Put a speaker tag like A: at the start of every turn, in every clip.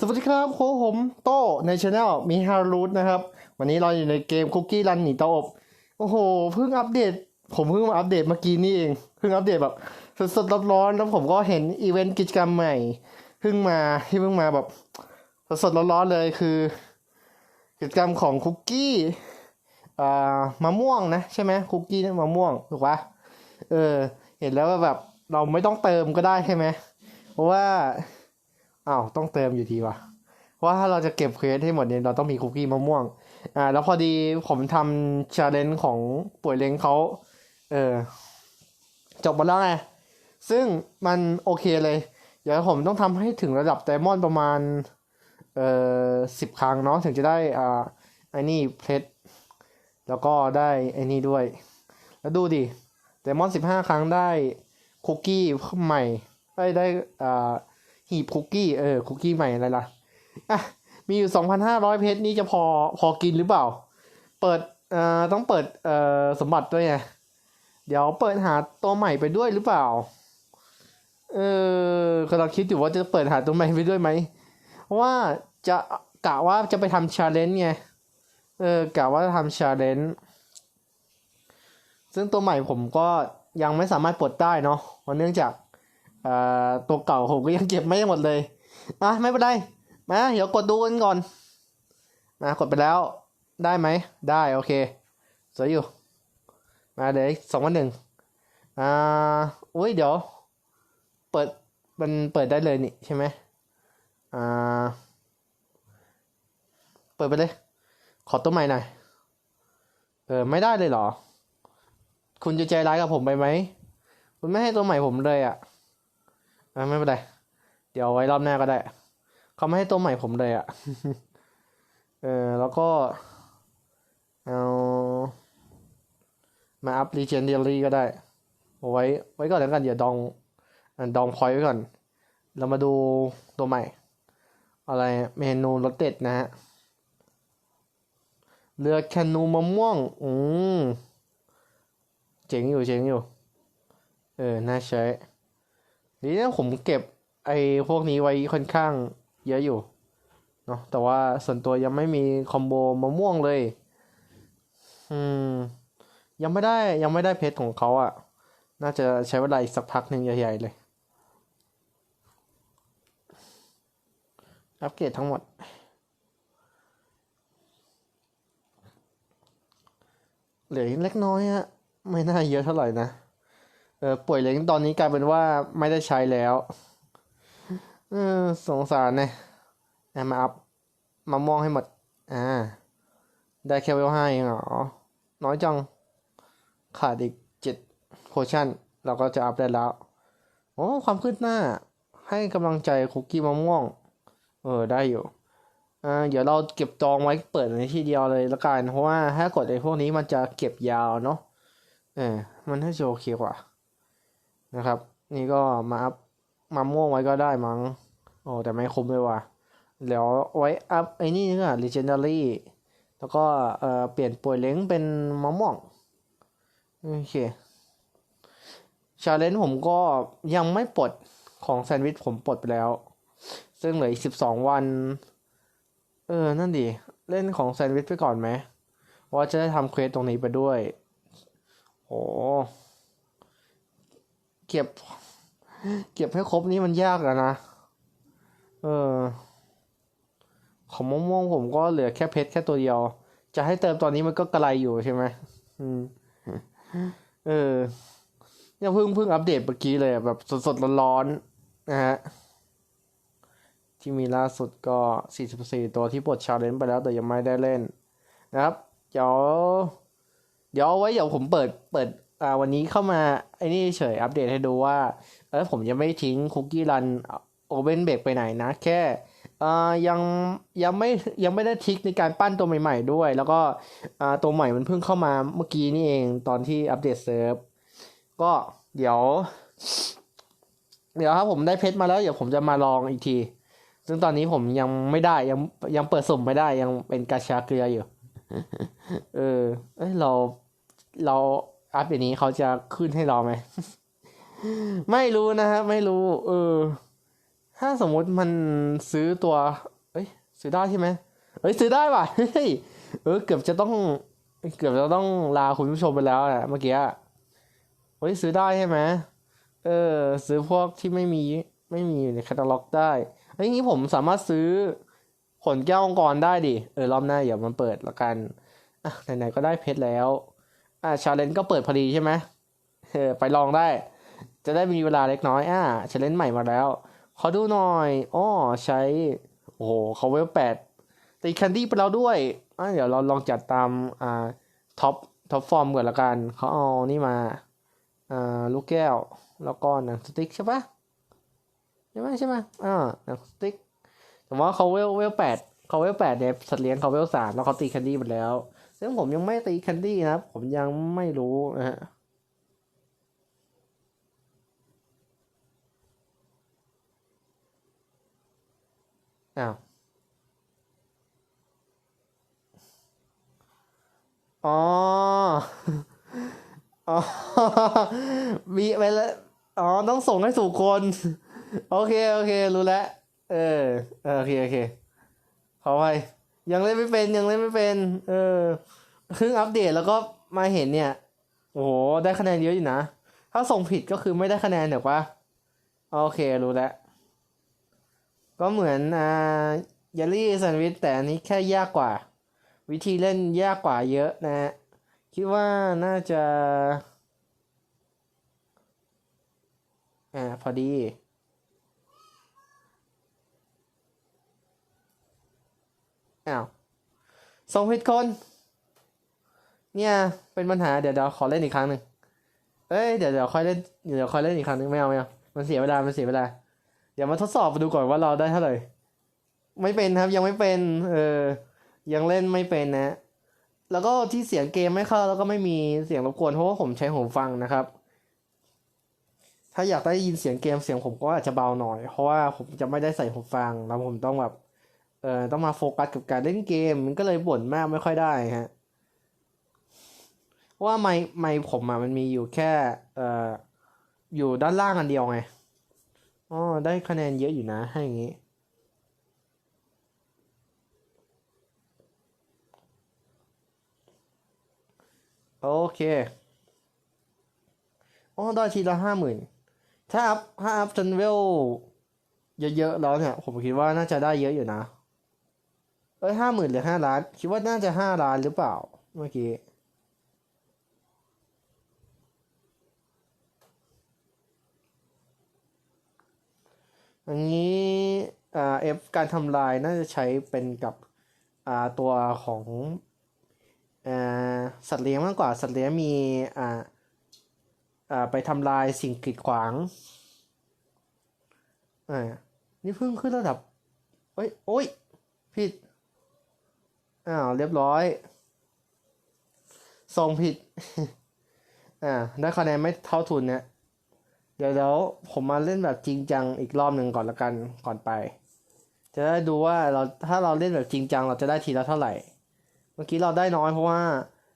A: สวัสดีครับโค้ผมโต้ในช anel มีฮารูทนะครับ วันนี้เราอยู่ในเกมคุกกี้รันหนีเตาอบ โอ้โห เพิ่งอัปเดต ผมเพิ่งมาอัปเดตเมื่อกี้นี่เอง เพิ่งอัปเดตแบบสดๆร้อนๆแล้วผมก็เห็นอีเวนต์กิจกรรมใหม่ เพิ่งมาที่เพิ่งมาแบบสดๆร้อนๆเลยคือ กิจกรรมของคุกกี้อ่ามะม่วงนะใช่ไหมคุกกี้มะม่วงถูกปะเออ เห็นแล้วว่าแบบเราไม่ต้องเติมก็ได้ใช่ไหมเพราะว่า อ้าวต้องเติมอยู่ดีว่ะเพราะว่าถ้าเราจะเก็บเควสให้หมดเนี่ยเราต้องมีคุกกี้มะม่วง อ่า แล้วพอดีผมทำชาเลนจ์ของป่วยเล้งเขาเออจบหมดแล้วไง ซึ่งมันโอเคเลย เดี๋ยวผมต้องทำให้ถึงระดับไดมอนด์ประมาณ เอ่อสิบครั้งเนาะถึงจะได้อ่าไอ้นี่เพชรแล้วก็ได้ไอ้นี่ด้วย แล้วดูดิไดมอนด์สิบห้าครั้งได้คุกกี้ใหม่ ได้ได้อ่า หีบคุกกี้เออคุกกี้ใหม่อะไรล่ะอะมีอยู่สองพันห้าร้อยเพชรนี่จะพอพอกินหรือเปล่า เปิดเอ่อต้องเปิดเอ่อสมบัติด้วยไงเดี๋ยวเปิดหาตัวใหม่ไปด้วยหรือเปล่า เออกำลังคิดอยู่ว่าจะเปิดหาตัวใหม่ไปด้วยไหมเพราะว่าจะกะว่าจะไปทำชาเลนจ์ไง เออกะว่าจะทำชาเลนจ์ซึ่งตัวใหม่ผมก็ยังไม่สามารถปลดได้เนาะเพราะเนื่องจาก ตัวเก่าผมก็ยังเก็บไม่หมดเลยอะไม่เป็นไรมาเดี๋ยวกดดูกันก่อนมากดไปแล้วได้ไหมได้โอเคสวยอยู่มาเดี๋ยวสองวันหนึ่งอ่าอุ้ยเดี๋ยว เปิดมันเปิดได้เลยนี่ใช่ไหมอ่าเปิดไปเลย ขอตัวใหม่หน่อยเออไม่ได้เลยเหรอ คุณจะใจร้ายกับผมไปไหม คุณไม่ให้ตัวใหม่ผมเลยอะอะ ไม่เป็นไร เดี๋ยวไว้รอบหน้าก็ได้ เขาไม่ให้ตัวใหม่ผมเลยอะ่ะ เออ แล้วก็ เอามาอัพ Legendary ก็ได้เอาไว้ ไว้ก่อนแล้วกันเดี๋ยวดองอะดองพอยไว้ก่อน เรามาดูตัวใหม่ อะไรเมนูรสเด็ดนะฮะเรือแคนูมะม่วง อืม เจ๋งอยู่ เจ๋งอยู่ เออ น่าใช้ นี่นะผมเก็บไอ้พวกนี้ไว้ค่อนข้างเยอะอยู่เนาะแต่ว่าส่วนตัวยังไม่มีคอมโบมะม่วงเลย อืม ยังไม่ได้ยังไม่ได้เพชรของเขาอะ่ะ น่าจะใช้เวลาอีกสักพักหนึ่งใหญ่ๆเลย อัปเกรดทั้งหมดเหลืออีกเล็กน้อยฮะไม่น่าเยอะเท่าไหร่นะ เออป่วยเล้งตอนนี้กลายเป็นว่าไม่ได้ใช้แล้วเออสงสารเนี่ยเอามาอัพมามองให้หมด อ่า ได้แค่เวลห้าเองเหรอ น้อยจัง ขาดอีกเจ็ดโพชั่น เราก็จะอัพได้แล้ว โอ้ ความคืบหน้า ให้กำลังใจคุกกี้มะม่วง เออ ได้อยู่ อ่า เดี๋ยวเราเก็บจองไว้เปิดในที่เดียวเลยละกัน เพราะว่าถ้ากดไอ้พวกนี้มันจะเก็บยาวเนาะ เออ มันน่าจะโอเคกว่า นะครับ นี่ก็มาอัพมาม่วงไว้ก็ได้มั้งโอ้แต่ไม่คุ้มเลยว่ะเดี๋ยวไว้อัพไอ้นี่นึกอะ legendary แล้วก็เอ่อเปลี่ยนป่วยเล้งเป็นมะม่วงโอเคชาเลนจ์ผมก็ยังไม่ปลดของแซนด์วิชผมปลดไปแล้ว ซึ่งเหลืออีกสิบสองวัน เออ นั่นดิ เล่นของแซนด์วิชไปก่อนไหมว่าจะได้ทำเควสตรงนี้ไปด้วย โอ้ เก็บ เก็บให้ครบนี่มันยากอะนะ เออ ของมะม่วงผมก็เหลือแค่เพชรแค่ตัวเดียว จะให้เติมตอนนี้มันก็กระไรอยู่ใช่ไหมอืม เออเนี่ยเพิ่งเพิ่งอัปเดตเมื่อกี้เลยแบบสดๆร้อนๆนะฮะที่มีล่าสุดก็ 44 ตัวที่ปลดชาเลนจ์ไปแล้วแต่ยังไม่ได้เล่นนะครับ เดี๋ยว เดี๋ยวเอาไว้เดี๋ยวผมเปิดเปิด อ่าวันนี้เข้ามาไอ้นี่เฉยอัปเดตให้ดูว่าเออผมยังไม่ทิ้งคุกกี้รันโอเ n นเบรกไปไหนนะ แค่อ่ายังยังไม่ยังไม่ได้ทิกในการปั้นตัวใหม่ ๆ ด้วย แล้วก็อ่าตัวใหม่มันเพิ่งเข้ามาเมื่อกี้นี่เองตอนที่อัปเดตเซิร์ฟก็เดี๋ยว เดี๋ยวถ้าผมได้เพชรมาแล้วเดี๋ยวผมจะมาลองอีกที ซึ่งตอนนี้ผมยังไม่ได้ยังยังเปิดสุ่มไม่ได้ยังเป็นกาชาเกลืออยู่ เออเอ้ยเราเรา อัพอย่างนี้เขาจะขึ้นให้เราไหม ไม่รู้นะฮะไม่รู้ เออ ถ้าสมมุติมันซื้อตัว เอ้ย ซื้อได้ใช่ไหมเอ้ย ซื้อได้ว่ะ เฮ้ย เออ เกือบจะต้อง เกือบจะต้องลาคุณผู้ชมไปแล้วอะเมื่อกี้เฮ้ย ซื้อได้ใช่ไหมเออ ซื้อพวกที่ไม่มีไม่มีอยู่ในแคตตาล็อกได้เอ้ยงี้ผมสามารถซื้อผลแก้วองค์กรได้ดิ เออ รอบหน้าเดี๋ยวมันเปิดละกัน อะ ไหนๆก็ได้เพชรแล้ว อะชาเลนจ์ก็เปิดพอดีใช่ไหมเออไปลองได้ จะได้มีเวลาเล็กน้อยอะชาเลนจ์ใหม่มาแล้ว ขอดูหน่อยอ้อใช้ โอ้โหเขาเวลแปดตีแคนดี้ไปแล้วด้วยอะเดี๋ยวเราลองจัดตามอ่าท็อปท็อปฟอร์มก่อนละกันเขาเอานี่มาอ่าลูกแก้วแล้วก็หนังสติ๊กใช่ปะใช่ไหมใช่ไหมอ่าหนังสติ๊กแต่ว่าเขาเวลเวลแปดเขาเวลแปดเนี่ยสัตว์เลี้ยงเขาเวลสามแล้วเขาตีแคนดี้ไปแล้ว ซึ่งผมยังไม่ตีแคนดี้นะครับผมยังไม่รู้นะฮะอ้าวอ๋อ อ๋อ มีไปแล้ว อ๋อ ต้องส่งให้ถูกคน โอเค โอเค รู้แล้ว เออ โอเค โอเค ขอไป ยังเล่นไม่เป็นยังเล่นไม่เป็น เออเพิ่งอัปเดตแล้วก็มาเห็นเนี่ย โอ้โหได้คะแนนเยอะอยู่นะ ถ้าส่งผิดก็คือไม่ได้คะแนนเดี๋ยวปะโอเครู้แล้ว ก็เหมือนอ่ายลลี่แซนด์วิชแต่อันนี้แค่ยากกว่า วิธีเล่นยากกว่าเยอะนะฮะคิดว่าน่าจะ อ่า พอดี อ้าวส่งผิดคน เนี่ย เป็นปัญหา เดี๋ยวเดี๋ยวขอเล่นอีกครั้งหนึ่งเอ้ย เดี๋ยวเดี๋ยวค่อยเล่น เดี๋ยวค่อยเล่นอีกครั้งหนึ่งไม่เอาไม่เอา มันเสียเวลา มันเสียเวลา เดี๋ยวมาทดสอบดูก่อนว่าเราได้เท่าไหร่ ไม่เป็นครับ ยังไม่เป็น เออ ยังเล่นไม่เป็นนะ แล้วก็ที่เสียงเกมไม่เข้า แล้วก็ไม่มีเสียงรบกวน เพราะว่าผมใช้หูฟังนะครับ ถ้าอยากได้ยินเสียงเกมเสียงผมก็อาจจะเบาหน่อย เพราะว่าผมจะไม่ได้ใส่หูฟัง แล้วผมต้องแบบ เออต้องมาโฟกัสกับการเล่นเกม มันก็เลยบ่นมากไม่ค่อยได้ฮะว่าไมค์ไมค์ผมอะมันมีอยู่แค่เอ่ออยู่ด้านล่างอันเดียวไงอ๋อได้คะแนนเยอะอยู่นะให้อย่างงี้ โอเคอ๋อได้ทีละห้าหมื่นถ้าอัพถ้าอัพจนเวลเยอะๆแล้วเนี่ย ผมคิดว่าน่าจะได้เยอะอยู่นะ เอ้ยห้าหมื่นหรือห้าล้าน คิดว่าน่าจะห้าล้านหรือเปล่า เมื่อกี้อันนี้อ่าเอฟการทำลายน่าจะใช้เป็นกับอ่าตัวของอ่าสัตว์เลี้ยงมากกว่าสัตว์เลี้ยงมีอ่าอ่าไปทำลายสิ่งกีดขวางอ่านี่เพิ่งขึ้นระดับเอ้ยโอ้ยผิด อ้าวเรียบร้อยส่งผิด อ่า ได้คะแนนไม่เท่าทุนเนี่ยเดี๋ยวเดี๋ยวผมมาเล่นแบบจริงจังอีกรอบหนึ่งก่อนละกันก่อนไป จะได้ดูว่าเราถ้าเราเล่นแบบจริงจัง เราจะได้ทีละเท่าไหร่ เมื่อกี้เราได้น้อยเพราะว่า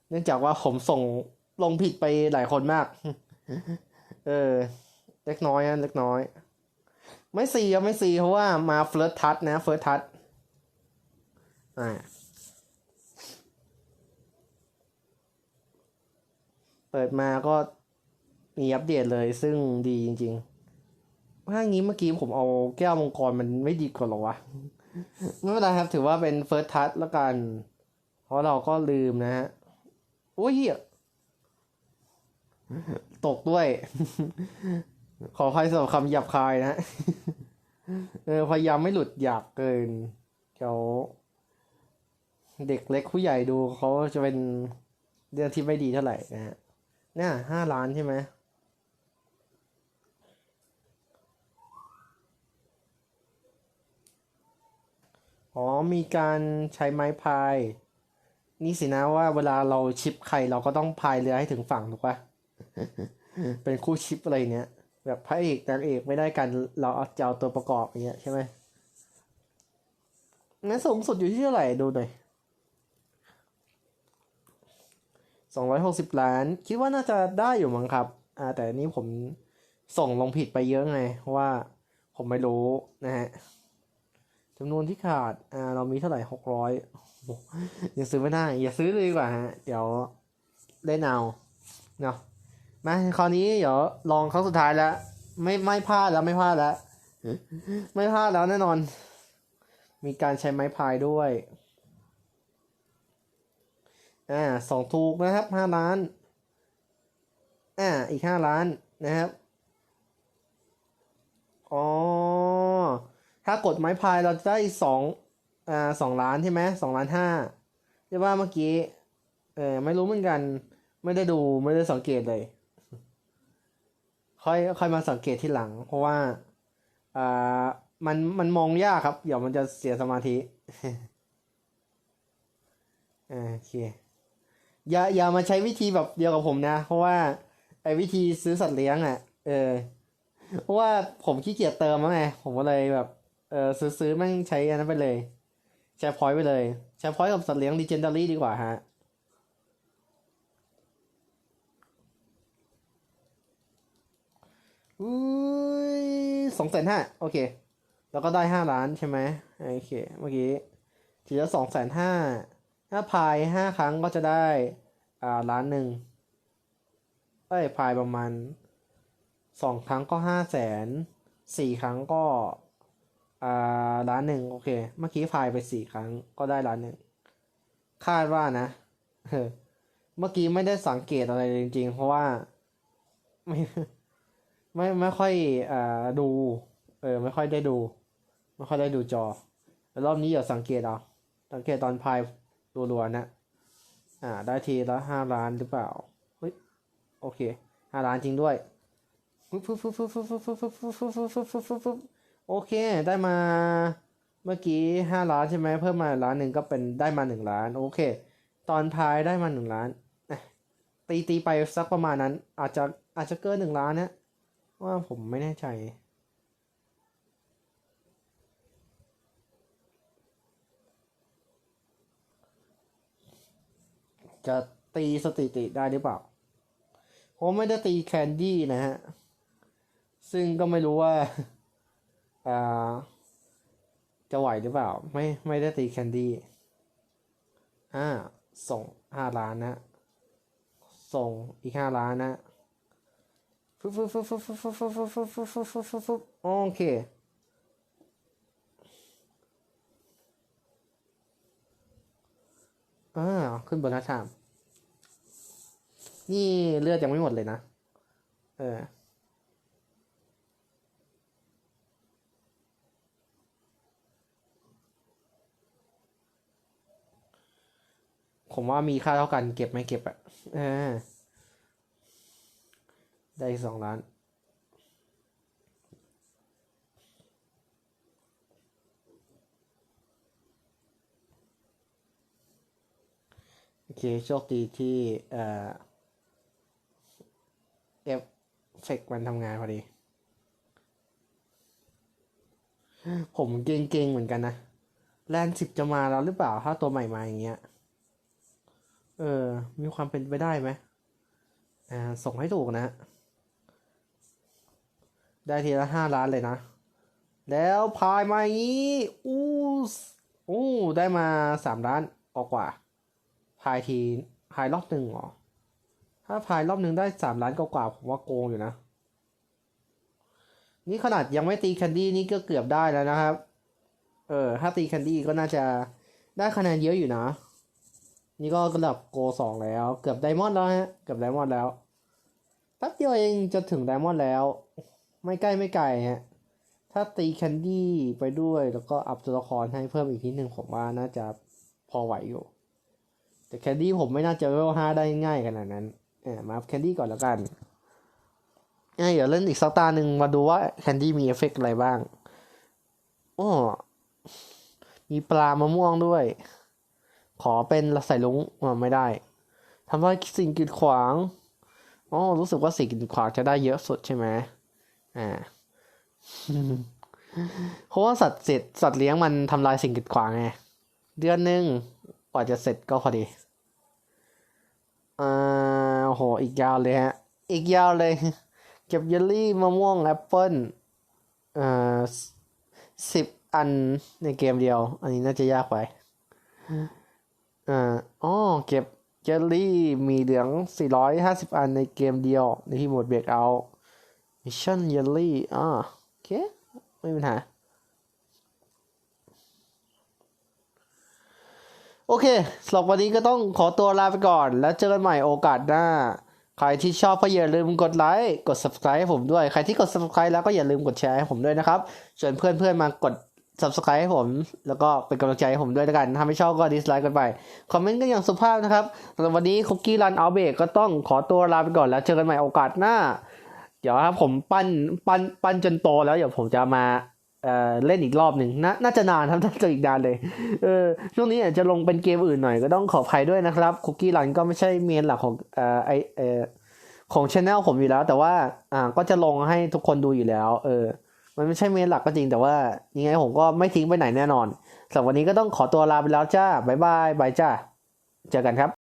A: เนื่องจากว่าผมส่งลงผิดไปหลายคนมาก เออ เล็กน้อยนะเล็กน้อย ไม่ซีครับไม่ซีเพราะว่ามาเฟิร์สทัชนะเฟิร์สทัชอ่า เปิดมาก็มีอัปเดตเลยซึ่งดีจริงๆถ้างี้เมื่อกี้ผมเอาแก้วมังกรมันไม่ดีกว่าหรอวะ ไม่เป็นไรครับ ถือว่าเป็นเฟิร์สทัชแล้วกัน เพราะเราก็ลืมนะฮะโอ้ยเหี้ยตกด้วย ขออภัยสำหรับคำหยาบคายนะเออพยายามไม่หลุดหยาบเกินเดี๋ยวเด็กเล็กผู้ใหญ่ดูเขาจะเป็นเรื่องที่ไม่ดีเท่าไหร่นะฮะ เนี่ยห้าล้านใช่ไหมอ๋อ มีการใช้ไม้พาย นี่สินะว่าเวลาเราชิปใครเราก็ต้องพายเรือให้ถึงฝั่งถูกปะเป็นคู่ชิปอะไรเนี้ย แบบพระเอกนางเอกไม่ได้กันเราเอาจะเอาตัวประกอบอย่างเงี้ยใช่ไหมงั้นสูงสุดอยู่ที่เท่าไหร่ดูหน่อย สองร้อยหกสิบล้าน คิดว่าน่าจะได้อยู่มั้งครับ อ่า แต่นี้ผมส่งลงผิดไปเยอะไงเพราะว่าผมไม่รู้นะฮะจำนวนที่ขาด อ่า เรามีเท่าไหร่หกร้อยยังซื้อไม่ได้ อย่าซื้อเลยดีกว่าฮะ เดี๋ยวเล่นเอาเนาะมาคราวนี้เดี๋ยวลองครั้งสุดท้ายแล้ว ไม่ไม่พลาดแล้วไม่พลาดแล้ว ไม่พลาดแล้วแน่นอน มีการใช้ไม้พายด้วย อ่าสองถูกนะครับห้าล้านอ่าอีกห้าล้านนะครับอ๋อถ้ากดไม้พายเราจะได้สองอ่าสองล้านใช่ไหมสองล้านห้าใช่ว่าเมื่อกี้เออไม่รู้เหมือนกัน ไม่ได้ดูไม่ได้สังเกตเลย ค่อยค่อยมาสังเกตที่หลัง เพราะว่าอ่ามันมันมองยากครับ เดี๋ยวมันจะเสียสมาธิอ่าโอเค อย่าอย่ามาใช้วิธีแบบเดียวกับผมนะ เพราะว่าไอ้วิธีซื้อสัตว์เลี้ยงอะ เออ เพราะว่าผมขี้เกียจเติมแล้วไงผมก็เลยแบบเออซื้อซื้อแม่งใช้อันนั้นไปเลย ใช้พอยต์ไปเลย ใช้พอยต์กับสัตว์เลี้ยง Legendary ดีกว่าฮะอุ้ยสองแสนห้าโอเค แล้วก็ได้ห้าล้านใช่ไหมโอเค เมื่อกี้ทีละสองแสนห้า ถ้าพายห้าครั้งก็จะได้อ่าล้านหนึ่งเอ้ยพายประมาณสองครั้งก็ห้าแสนสี่ครั้งก็อ่าล้านหนึ่งโอเค เมื่อกี้พายไปสี่ครั้งก็ได้ล้านหนึ่งคาดว่านะเมื่อกี้ไม่ได้สังเกตอะไรจริง ๆ เพราะว่าไม่ไม่ไม่ค่อยอ่าดู เออ ไม่ค่อยได้ดู ไม่ค่อยได้ดูจอ รอบนี้อย่าสังเกตเอาสังเกตตอนพาย รัวๆนะอ่า ได้ทีละห้าล้านหรือเปล่าเฮ้ยโอเคห้าล้านจริงด้วยโอเค ได้มาเมื่อกี้ห้าล้านใช่ไหมเพิ่มมาล้านหนึ่งก็เป็นได้มาหนึ่งล้าน โอเค ตอนพายได้มาหนึ่งล้านตีตีไปสักประมาณนั้น อาจจะอาจจะเกินหนึ่งล้านนะว่าผมไม่แน่ใจ จะตีสถิติได้หรือเปล่าผมไม่ได้ตีแคนดี้นะฮะ ซึ่งก็ไม่รู้ว่าอ่าจะไหวหรือเปล่า ไม่ไม่ได้ตีแคนดี้อ่าส่งห้าล้านนะส่งอีกห้าล้านนะฟึบฟึบฟึบฟึบฟึบฟึบฟึบฟึบฟึบฟึบฟึบฟึบฟึบฟึบโอเค อ่าขึ้นบนหน้าถามนี่เลือดยังไม่หมดเลยนะ เออ ผมว่ามีค่าเท่ากันเก็บไม่เก็บอะเออ ได้สองล้าน อเคโชคดีที่เอ่อเอฟเฟกมันทำงานพอดี ผมเก่งๆเหมือนกันนะแลนสิบจะมาแล้วหรือเปล่า ถ้าตัวใหม่มาอย่างเงี้ย เออ มีความเป็นไปได้ไหมอ่า ส่งให้ถูกนะ ได้ทีละห้าล้านเลยนะ แล้วพายมาอย่างนี้ อู้สอู้ได้มาสามล้านกว่ากว่า พายทีพายรอบหนึ่งเหรอ ถ้าพายรอบหนึ่งได้สามล้านกว่ากว่าผมว่าโกงอยู่นะ นี่ขนาดยังไม่ตีแคนดี้นี่ก็เกือบได้แล้วนะครับ เออ ถ้าตีแคนดี้ก็น่าจะได้คะแนนเยอะอยู่นะ นี่ก็ระดับโกสองแล้ว เกือบไดมอนด์แล้วฮะ เกือบไดมอนด์แล้วแป๊บเดียวเองจะถึงไดมอนด์แล้ว ไม่ใกล้ไม่ไกลฮะ ถ้าตีแคนดี้ไปด้วยแล้วก็อัพตัวละครให้เพิ่มอีกนิดหนึ่งผมว่าน่าจะพอไหวอยู่ แต่แคนดี้ผมไม่น่าจะเวลห้าได้ง่ายขนาดนั้นเออมาแคนดี้ก่อนแล้วกันอะเดี๋ยวเล่นอีกสักตาหนึ่งมาดูว่าแคนดี้มีเอฟเฟกต์อะไรบ้างโอ้มีปลามะม่วงด้วย ขอเป็นใส่ลุงอ่าไม่ได้ทำให้สิ่งกีดขวางอ๋อรู้สึกว่าสิ่งกีดขวางจะได้เยอะสุดใช่ไหมอ่าเพราะว่าสัตว์เสร็จสัตว์เลี้ยงมันทำลายสิ่งกีดขวางไงเดือนหนึ่ง กว่าจะเสร็จก็พอดีอ่าโหอีกยาวเลยฮะ อีกยาวเลย เก็บเยลลี่มะม่วงแอปเปิ้ล
B: เอ่อสิบอันในเกมเดียว อันนี้น่าจะยากไปอ่าอ๋อเก็บเจลลี่มีเหลือง 450 อันในเกมเดียวในที่โหมดเบรกเอามิชชั่นเจลลี่อ่าโอเค ไม่มีปัญหา โอเคสำหรับวันนี้ก็ต้องขอตัวลาไปก่อน แล้วเจอกันใหม่โอกาสหน้า ใครที่ชอบก็อย่าลืมกดไลค์ กด subscribe ให้ผมด้วย ใครที่กด subscribe แล้วก็อย่าลืมกดแชร์ให้ผมด้วยนะครับชวนเพื่อนๆมากด subscribe ให้ผม แล้วก็เป็นกำลังใจให้ผมด้วยแล้วกัน ถ้าไม่ชอบก็ dislike กันไป คอมเมนต์กันอย่างสุภาพนะครับสำหรับวันนี้คุกกี้รันเอาเบกก็ต้องขอตัวลาไปก่อน แล้วเจอกันใหม่โอกาสหน้า เดี๋ยวครับผมปั้นปั้นปั้นจนโตแล้วเดี๋ยวผมจะมา เออเล่นอีกรอบหนึ่งน่าน่าจะนานครับน่าจะอีกนานเลยเออช่วงนี้อาจจะลงเป็นเกมอื่นหน่อยก็ต้องขออภัยด้วยนะครับคุกกี้รันก็ไม่ใช่เมนหลักของเอ่อไอเออของช anel ผมอยู่แล้ว แต่ว่าอ่าก็จะลงให้ทุกคนดูอยู่แล้ว เออ มันไม่ใช่เมนหลักก็จริง แต่ว่ายังไงผมก็ไม่ทิ้งไปไหนแน่นอนสำหรับวันนี้ก็ต้องขอตัวลาไปแล้วจ้าบ๊ายบายบายจ้าเจอกันครับ